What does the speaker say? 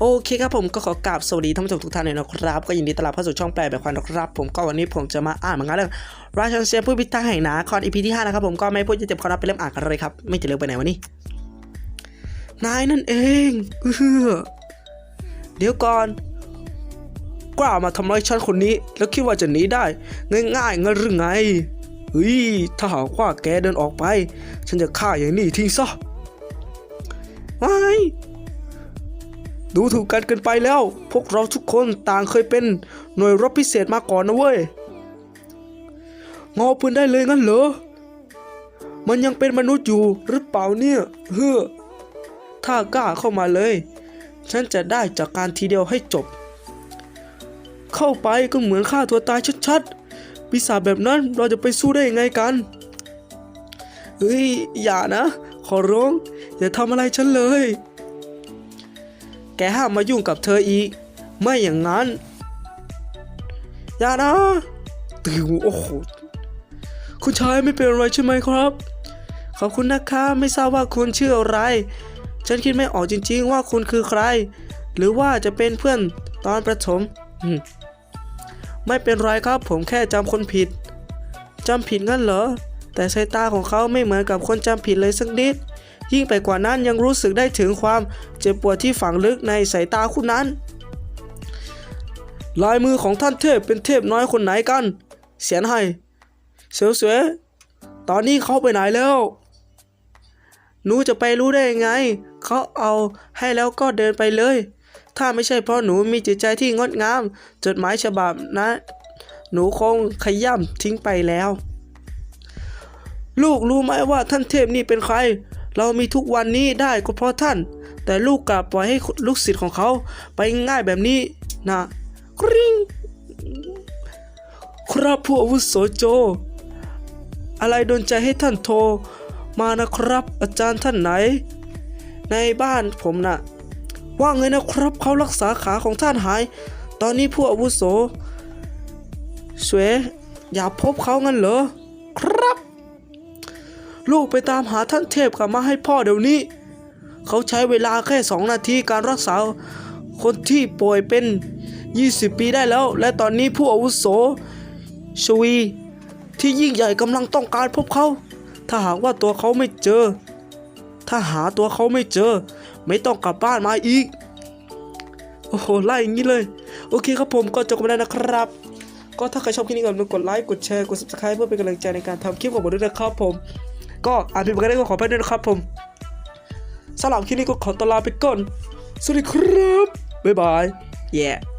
โอเคครับผมก็ขอกราบสวัสดีท่านผู้ชมทุกท่านเลยนะครับ ก็ยินดีต้อนรับเข้าสู่ช่องแปลแบบควันนะครับ ผมก็วันนี้ผมจะมาอ่านมังงะเรื่องราชันเซียผู้พิทักษ์แห่งนาคอนอีพีที่ 5 นะครับผมก็ไม่พูดจะเจ็บคอรับไปเริ่มอ่านกันเลยครับ ไม่จะเร็วไปไหนวะนี่นายนั่นเองเออเดี๋ยวก่อนกล้ามาทำร้ายฉันคนนี้ แล้วคิดว่าจะหนีได้ ง่ายๆงั้นหรือไงเฮ้ยถ้าหากว่าแกเดินออกไป ฉันจะฆ่าอย่างนี้ทิ้งซะว้าย ดูถูกกันเกินไปแล้ว พวกเราทุกคนต่างเคยเป็นหน่วยรบพิเศษมาก่อนนะเว้ย งอปืนได้เลยงั้นเหรอ มันยังเป็นมนุษย์อยู่หรือเปล่าเนี่ย เฮ้อ ถ้ากล้าเข้ามาเลย ฉันจะได้จากการทีเดียวให้จบ เข้าไปก็เหมือนฆ่าตัวตายชัดๆ ปีศาจแบบนั้นเราจะไปสู้ได้ยังไงกัน เฮ้ย อย่านะ ขอร้อง อย่าทำอะไรฉันเลย แกห้ามมายุ่งกับเธออีก ไม่อย่างนั้นอย่านะติวโอ้โหคุณชายไม่เป็นอะไรใช่ไหมครับ ขอบคุณนะคะไม่ทราบว่าคุณชื่ออะไร ฉันคิดไม่ออกจริง ๆ ว่าคุณคือใคร หรือว่าจะเป็นเพื่อนตอนประถมไม่เป็นไรครับผมแค่จำคนผิดจำผิดงั้นเหรอ แต่สายตาของเขาไม่เหมือนกับคนจำผิดเลยสักนิด ยิ่งไปกว่านั้นยังรู้สึกได้ถึงความเจ็บปวดที่ฝังลึกในสายตาคุณนั้น ลายมือของท่านเทพเป็นเทพน้อยคนไหนกัน เสียนให้เสียวเสวยตอนนี้เขาไปไหนแล้วหนูจะไปรู้ได้ยังไง เขาเอาให้แล้วก็เดินไปเลย ถ้าไม่ใช่เพราะหนูมีจิตใจที่งดงาม จดหมายฉบับนะ หนูคงขย่ำทิ้งไปแล้ว ลูกรู้ไหมว่าท่านเทพนี่เป็นใคร เรามีทุกวันนี้ได้ก็เพราะท่าน แต่ลูกกลับปล่อยให้ลูกศิษย์ของเขาไปง่ายแบบนี้นะกริ๊งครับผู้อาวุโสโจ อะไรโดนใจให้ท่านโทร มานะครับอาจารย์ท่านไหน ในบ้านผมน่ะ ว่าไงนะครับเขารักษาขาของท่านหาย ตอนนี้ผู้อาวุโส สวย อยากพบเขางั้นเหรอ ลูกไปตามหาท่านเทพกลับมาให้พ่อเดี๋ยวนี้ เขาใช้เวลาแค่สองนาทีการรักษา คนที่ป่วยเป็น 20 ปีได้แล้ว และตอนนี้ผู้อาวุโส ชวี ที่ยิ่งใหญ่กำลังต้องการพบเขา ถ้าหากว่าตัวเขาไม่เจอ ถ้าหาตัวเขาไม่เจอ ไม่ต้องกลับบ้านมาอีก โอ้โหไล่อย่างนี้เลย โอเคครับผมก็จบกันแล้วนะครับก็ถ้าใครชอบคลิปนี้ก็อย่าลืมกดไลค์ กดแชร์ กด subscribe เพื่อเป็นกำลังใจในการทำคลิปของผมด้วยนะครับผม ก็อ่านผิดกันได้ก็ขอไปด้วยนะครับผมสำหรับคลิปนี้ก็ขอตลาไปก่อน สวัสดีครับ บ๊ายบายแย่